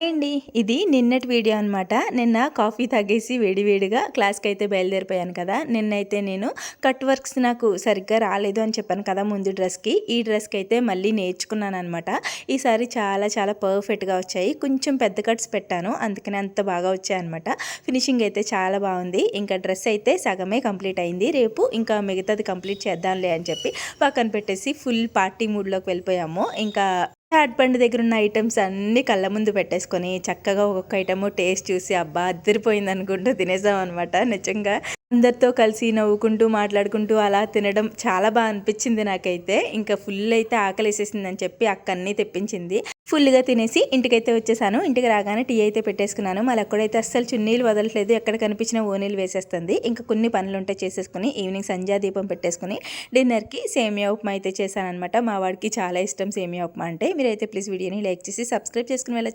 అండి ఇది నిన్నటి వీడియో అనమాట నిన్న కాఫీ తాగేసి వేడివేడిగా క్లాస్కి అయితే బయలుదేరిపోయాను కదా. నిన్నైతే నేను కట్ వర్క్స్ నాకు సరిగ్గా రాలేదు అని చెప్పాను కదా ముందు డ్రెస్కి. ఈ డ్రెస్కి అయితే మళ్ళీ నేర్చుకున్నాను అనమాట ఈసారి చాలా చాలా పర్ఫెక్ట్గా వచ్చాయి. కొంచెం పెద్ద కట్స్ పెట్టాను. అందుకని అంత బాగా వచ్చాయి అనమాట ఫినిషింగ్ అయితే చాలా బాగుంది. ఇంకా డ్రెస్ అయితే సగమే కంప్లీట్ అయింది. రేపు ఇంకా మిగతాది కంప్లీట్ చేద్దాంలే అని చెప్పి పక్కన పెట్టేసి ఫుల్ పార్టీ మూడ్లోకి వెళ్ళిపోయాము. ఇంకా చాట్ దగ్గర ఉన్న ఐటమ్స్ అన్నీ కళ్ళ ముందు పెట్టేసుకొని చక్కగా ఒక్కొక్క ఐటమ్ టేస్ట్ చూసి అబ్బా అద్దరిపోయింది అనుకుంటూ తినేసాం అనమాట నిజంగా అందరితో కలిసి నవ్వుకుంటూ మాట్లాడుకుంటూ అలా తినడం చాలా బాగా అనిపించింది నాకైతే. ఇంకా ఫుల్ అయితే ఆకలి వేసేసిందని చెప్పి అక్క అన్నీ తెప్పించింది. ఫుల్గా తినేసి ఇంటికైతే వచ్చేసాను. ఇంటికి రాగానే టీ అయితే పెట్టేసుకున్నాను. మళ్ళీ అక్కడైతే అస్సలు చున్నీలు వదలట్లేదు. ఎక్కడ కనిపించిన ఓనీలు వేసేస్తుంది. ఇంకా కొన్ని పనులు ఉంటే చేసేసుకుని ఈవినింగ్ సంధ్యా దీపం పెట్టేసుకుని డిన్నర్కి సేమియా ఉప్మా అయితే చేశాను అనమాట మా వాడికి చాలా ఇష్టం సేమియా ఉప్మా అంటే. మీరైతే ప్లీజ్ వీడియోని లైక్ చేసి సబ్స్క్రైబ్ చేసుకుని వెళ్ళచ్చు.